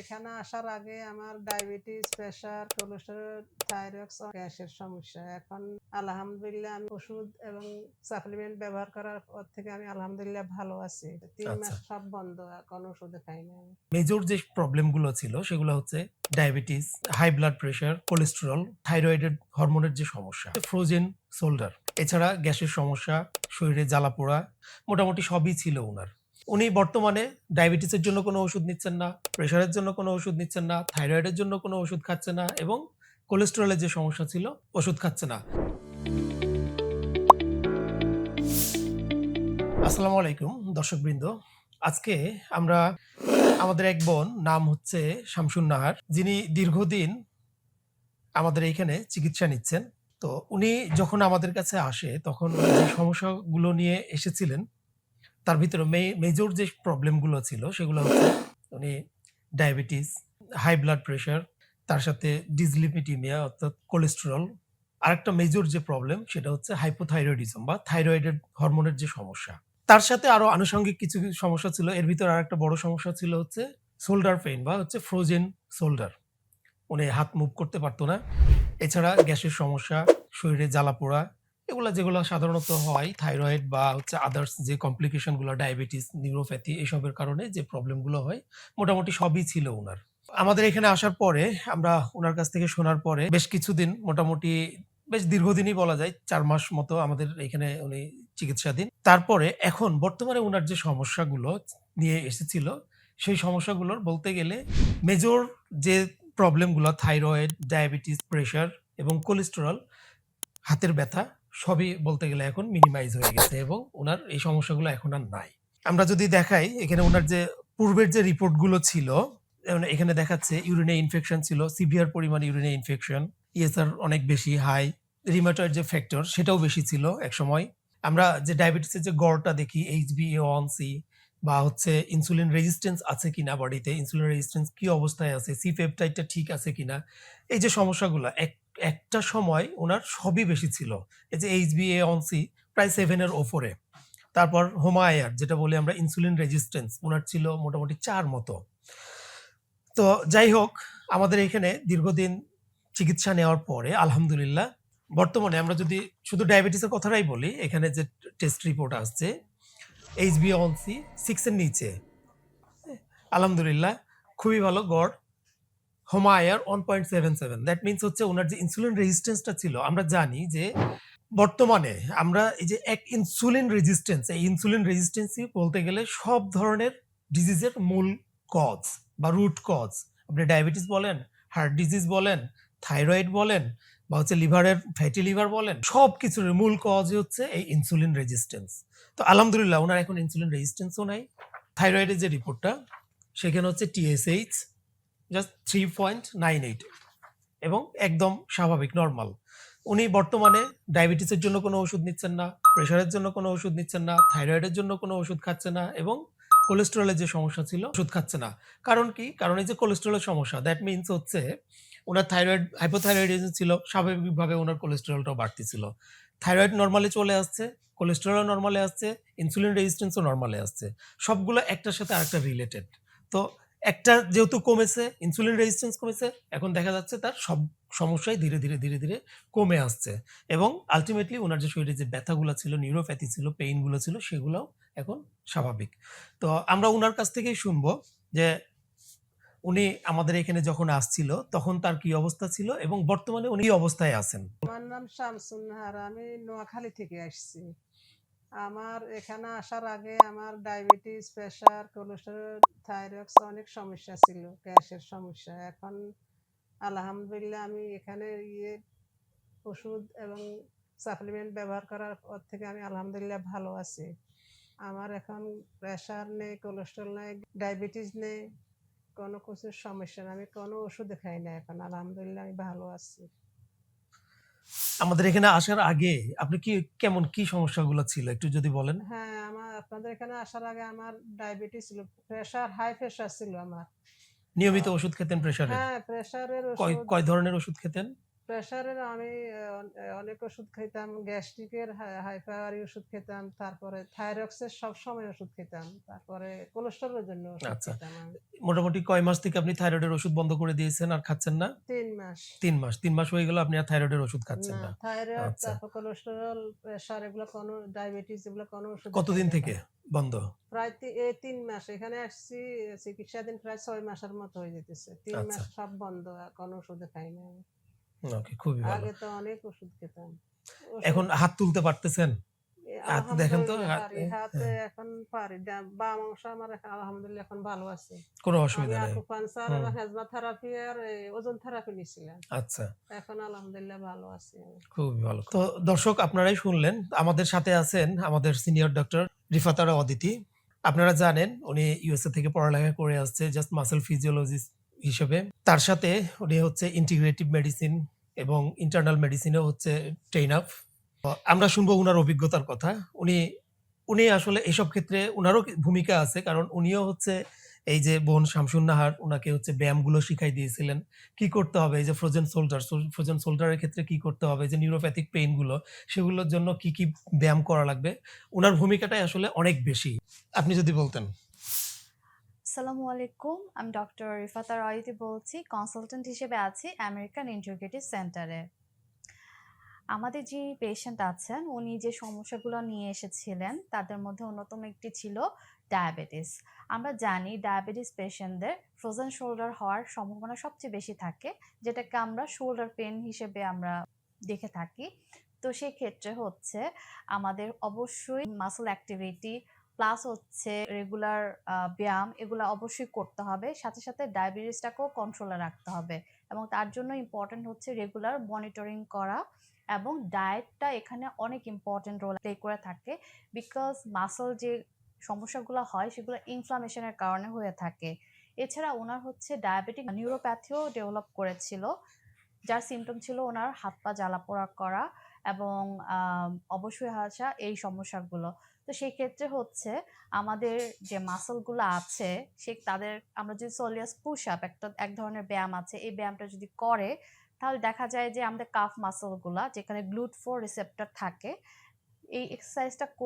এখানে আসার আগে আমার ডায়াবেটিস প্রেশার কোলেস্টেরল থাইরয়েড গ্যাসের সমস্যা এখন আলহামদুলিল্লাহ আমি ওষুধ এবং সাপ্লিমেন্ট ব্যবহার করার পর থেকে আমি আলহামদুলিল্লাহ ভালো আছি তিন মাস আচ্ছা। সব বন্ধ এখন ওষুধ খাই না। মেজর যে প্রবলেমগুলো ছিল সেগুলো হচ্ছে diabetes high blood pressure cholesterol থাইরয়েডের হরমোনের যে সমস্যা ফ্রোজেন শোল্ডার এছাড়া গ্যাসের সমস্যা শরীরে জ্বালা পোড়া মোটামুটি সবই ছিল ওনার উনি বর্তমানে ডায়াবেটিসের জন্য কোনো ওষুধ নিচ্ছেন না, প্রেশারের জন্য কোনো ওষুধ নিচ্ছেন না, থাইরয়েডের জন্য কোনো ওষুধ খাচ্ছে না এবং কোলেস্টেরলের যে সমস্যা ছিল ওষুধ খাচ্ছে না। আসসালামু আলাইকুম দর্শকবৃন্দ। আজকে আমরা আমাদের এক বোন, নাম হচ্ছে শামসুন নাহার, যিনি দীর্ঘদিন আমাদের এইখানে চিকিৎসা নিচ্ছেন। তো উনি যখন আমাদের কাছে আসে, তখন সমস্যাগুলো নিয়ে এসেছিলেন তার ভিতরে মেজর যে প্রবলেমগুলো ছিল, সেগুলো হচ্ছে উনি ডায়াবেটিস হাই ব্লাড প্রেশার তার সাথে ডিসলিপিটিমিয়া অর্থাৎ কোলেস্টেরল আরেকটা মেজর যে প্রবলেম সেটা হচ্ছে হাইপোথাইরয়েডিজম বা থাইরয়েডের হরমোনের যে সমস্যা। তার সাথে আরও আনুষঙ্গিক কিছু কিছু সমস্যা ছিল, এর ভিতরে আরেকটা বড় সমস্যা ছিল হচ্ছে শোল্ডার পেইন বা হচ্ছে ফ্রোজেন শোল্ডার উনি হাত মুভ করতে পারতো না। এছাড়া গ্যাসের সমস্যা, শরীরে জ্বালা পোড়া এগুলো যেগুলো সাধারণত হয়, থাইরয়েড বা হচ্ছে আদার্স যে কমপ্লিকেশনগুলো ডায়াবেটিস নিউরোপ্যাথি এসবের কারণে যে প্রবলেমগুলো হয়, মোটামুটি সবই ছিল ওনার আমাদের এখানে আসার পরে, আমরা ওনার কাছ থেকে শোনার পরে বেশ কিছুদিন, মোটামুটি বেশ দীর্ঘদিনই বলা যায়, চার মাস মতো আমাদের এখানে উনি চিকিৎসাধীন। তারপরে এখন বর্তমানে ওনার যে সমস্যাগুলো নিয়ে এসেছিল, সেই সমস্যাগুলোর বলতে গেলে মেজর যে প্রবলেমগুলো থাইরয়েড ডায়াবেটিস প্রেশার এবং কোলেস্টেরল হাতের ব্যথা সবই বলতে গেলে এখন মিনিমাইজ হয়ে গেছে এবং ওনার এই সমস্যাগুলো এখন আর নাই। আমরা যদি দেখাই, এখানে ওনার যে পূর্বের যে রিপোর্টগুলো ছিল এখানে দেখাচ্ছে ইউরিনে ইনফেকশন ছিল সিভিয়ার পরিমাণ ইউরিনে ইনফেকশন ইএসআর অনেক বেশি হাই রিমাটয়েড যে ফ্যাক্টর সেটাও বেশি ছিল এক সময় আমরা যে ডায়াবেটিসের যে গড়টা দেখি এইচ বি ওয়ান সি বা হচ্ছে ইনসুলিন রেজিস্ট্যান্স আছে কিনা বডিতে ইনসুলিন রেজিস্ট্যান্স কি অবস্থায় আছে সি পেপটাইডটা ঠিক আছে কিনা, এই যে সমস্যাগুলো, এক একটা সময় ওনার সবই বেশি ছিল। এই যে H B A one C প্রায় সেভেনের ওপরে। তারপর হোমায়ার যেটা বলি আমরা ইনসুলিন রেজিস্ট্যান্স ওনার ছিল মোটামুটি চার মতো। তো যাই হোক, আমাদের এখানে দীর্ঘদিন চিকিৎসা নেওয়ার পরে, আলহামদুলিল্লাহ, বর্তমানে আমরা যদি শুধু ডায়াবেটিসের কথাটাই বলি, এখানে যে টেস্ট রিপোর্ট আসছে, এইচ বি অন সি সিক্সের নিচে। আলহামদুলিল্লাহ, খুবই ভালো গড়। HOMA-IR one point seven seven that means হচ্ছে ওনার যে ইনসুলিন রেজিস্ট্যান্সটা ছিল, আমরা জানি যে বর্তমানে আমরা এই যে এক ইনসুলিন রেজিস্ট্যান্স এই ইনসুলিন রেজিস্ট্যান্সই বলতে গেলে সব ধরনের ডিজিজের মূল কজ বা রুট কজ আপনি ডায়াবেটিস বলেন হার্ট ডিজিজ বলেন থাইরয়েড বলেন, বা হচ্ছে লিভারের ফ্যাটি লিভার বলেন, সব কিছুর মূল কজই হচ্ছে এই ইনসুলিন রেজিস্ট্যান্স তো আলহামদুলিল্লাহ, ওনার এখন ইনসুলিন রেজিস্ট্যান্সও নাই। থাইরয়েডের যে রিপোর্টটা সেখানে হচ্ছে TSH just three point nine eight এবং একদম স্বাভাবিক নর্মাল উনি বর্তমানে ডায়াবেটিসের জন্য কোনো ওষুধ নিচ্ছেন না প্রেশারের জন্য কোনো ওষুধ নিচ্ছেন না থাইরয়েডের জন্য কোনো ওষুধ খাচ্ছে না এবং কোলেস্টেরলের যে সমস্যা ছিল, ওষুধ খাচ্ছে না। কারণ কি? কারণ এই যে কোলেস্টেরলের সমস্যা দ্যাট মিনস হচ্ছে ওনার থাইরয়েড হাইপোথাইরয়েডিজম ছিল, স্বাভাবিকভাবে ওনার কোলেস্টেরলটাও বাড়তি ছিল। থাইরয়েড নর্মালে চলে আসছে কোলেস্টেরল নর্মালে আসছে ইনসুলিন রেজিস্ট্যান্সও নর্মালে আসছে। সবগুলো একটার সাথে আরেকটা রিলেটেড তো একটা যেহেতু কমেছে ইনসুলিন রেজিস্ট্যান্স কমেছে, এখন দেখা যাচ্ছে তার সব সমস্যাই ধীরে ধীরে ধীরে ধীরে কমে আসছে। এবং আলটিমেটলি ওনার যে শরীরে যে ব্যথাগুলো ছিল নিউরোপ্যাথি ছিল পেইনগুলো ছিল, সেগুলোও এখন স্বাভাবিক। তো আমরা ওনার কাছ থেকেই শুনব যে উনি আমাদের এখানে যখন আসছিল, তখন তার কি অবস্থা ছিল এবং বর্তমানে উনি অবস্থায় আছেন? আমার নাম শামসুন নাহার আমি নোয়াখালী থেকে আসছি। আমার এখানে আসার আগে আমার ডায়াবেটিস প্রেশার কোলেস্টেরল থাইরয়েড অনেক সমস্যা ছিল, গ্যাসের সমস্যা। এখন আলহামদুলিল্লাহ আমি এখানে ইয়ে ওষুধ এবং সাপ্লিমেন্ট ব্যবহার করার পর থেকে আমি আলহামদুলিল্লাহ ভালো আছি। আমার এখন প্রেশার নেই কোলেস্টেরল নেই, ডায়াবেটিস নেই, কোনো কিছুর সমস্যা নেই। আমি কোনো ওষুধ খাই না এখন। আলহামদুলিল্লাহ আমি ভালো আছি। আমাদের এখানে আসার আগে আপনি কি কেমন কি সমস্যাগুলো ছিল? একটু যদি বলেন। হ্যাঁ আমার আপনাদের এখানে আসার আগে আমার ডায়াবেটিস ছিল প্রেসার হাই প্রেসার ছিল আমার। নিয়মিত ওষুধ খেতেন প্রেসারের হ্যাঁ প্রেসারের ওষুধ কয় ধরনের ওষুধ খেতেন? প্রেশারের আমি অনেক ওষুধ খেতাম গ্যাস্ট্রিকের হাই পাওয়ারি ওষুধ খেতাম তারপরে থাইরক্সের সব সময় ওষুধ খেতাম তারপরে কোলেস্টেরলের জন্য ওষুধ আচ্ছা। খেতাম মোটামুটি কয় মাস থেকে আপনি থাইরয়েডের ওষুধ বন্ধ করে দিয়েছেন আর খাচ্ছেন না? তিন মাস। তিন মাস। তিন মাস হয়ে গেল আপনি আর থাইরয়েডের ওষুধ খাচ্ছেন না থাইরয়েড আচ্ছা। তারপর কোলেস্টেরল প্রেশার এগুলো কোনো ডায়াবেটিস এগুলো কোনো ওষুধ কতদিন থেকে বন্ধ? প্রায় তিন মাস। এখানে আসছি চিকিৎসাধীন প্রায় ছয় মাসের মতো হয়ে যেতেছে। তিন আচ্ছা। মাস সব বন্ধ কোনো ওষুধে খাই না। ওকে খুবই ভালো। আগে তো অনেক ওষুধ খেতাম। এখন হাত তুলতে পারতেছেন? হাত দেখেন তো, আলহামদুলিল্লাহ হাত- এখন পারি। ডা- বাম অংশ আমার আলহামদুলিল্লাহ এখন ভালো আছে। কোনো অসুবিধা নেই। আকুপাঞ্চার হুম। এবং হেজমা থেরাপি আর ওজন থেরাপি নিছিলাম। আচ্ছা। এখন আলহামদুলিল্লাহ ভালো আছি। খুবই ভালো। তো দর্শক আপনারাই শুনলেন আমাদের সাথে আছেন আমাদের সিনিয়র ডক্টর রিফাতারা অদিতি। আপনারা জানেন উনি ইউএসএ থেকে পড়ালেখা করে আসছে জাস্ট মাসেল ফিজিওলজিস্ট। হিসেবে। তার সাথে উনি হচ্ছে ইন্টিগ্রেটিভ মেডিসিন এবং ইন্টারনাল মেডিসিনেও হচ্ছে ট্রেন আপ আমরা শুনব উনার অভিজ্ঞতার কথা। উনি উনি আসলে এসব ক্ষেত্রে উনারও কি- ভূমিকা আছে, কারণ উনিও হচ্ছে এই যে বোন শামসুন নাহার ওনাকে হচ্ছে ব্যায়ামগুলো শিখাই দিয়েছিলেন। কি করতে হবে? এই যে ফ্রোজেন সোল্ডার ফ্রোজেন সোল্ডারের ক্ষেত্রে কি করতে হবে? যে নিউরোপ্যাথিক পেইনগুলো সেগুলোর জন্য কি কি ব্যায়াম করা লাগবে? ওনার ভূমিকাটাই আসলে অনেক বেশি। আপনি যদি বলতেন। আসসালামু আলাইকুম। আমি ডক্টর রিফাতা রয়িতি বলছি কনসালটেন্ট হিসেবে আছি আমেরিকান ইন্টিগ্রেটিভ সেন্টারে। আমাদের যে পেশেন্ট আছেন, উনি যে সমস্যাগুলো নিয়ে এসেছিলেন, তাদের মধ্যে অন্যতম একটি ছিল ডায়াবেটিস আমরা জানি ডায়াবেটিস পেশেন্টদের ফ্রোজেন শোল্ডার হওয়ার সম্ভাবনা সবচেয়ে বেশি থাকে, যেটাকে আমরা শোল্ডার পেন হিসেবে আমরা দেখে থাকি। তো সেক্ষেত্রে হচ্ছে আমাদের অবশ্যই মাসল অ্যাক্টিভিটি প্লাস হচ্ছে রেগুলার ব্যায়াম এগুলো অবশ্যই করতে হবে। সাথে সাথে ডায়াবেটিসটাকেও কন্ট্রোলে রাখতে হবে এবং তার জন্য ইম্পর্টেন্ট হচ্ছে রেগুলার মনিটরিং করা এবং ডায়েটটা এখানে অনেক ইম্পর্টেন্ট রোল প্লে করে থাকে বিকজ মাসল যে সমস্যাগুলো হয় সেগুলো ইনফ্লামেশনের কারণে হয়ে থাকে। এছাড়া ওনার হচ্ছে ডায়াবেটিক নিউরোপ্যাথিও ডেভেলপ করেছিল, যার সিমটম ছিল ওনার হাত পা জ্বালা পোড়া করা এবং অবশ্যই আসা এই সমস্যাগুলো। তো সেই ক্ষেত্রে হচ্ছে আমাদের যে মাসলগুলো আছে, সে তাদের আমরা যদি সোলিয়াস পুশ আপ একটা, এক ধরনের ব্যায়াম আছে, এই ব্যায়ামটা যদি করে, তাহলে দেখা যায় যে আমাদের কাফ মাসলগুলা যেখানে গ্লুট ফোর রিসেপ্টর থাকে, এই এক্সারসাইজটা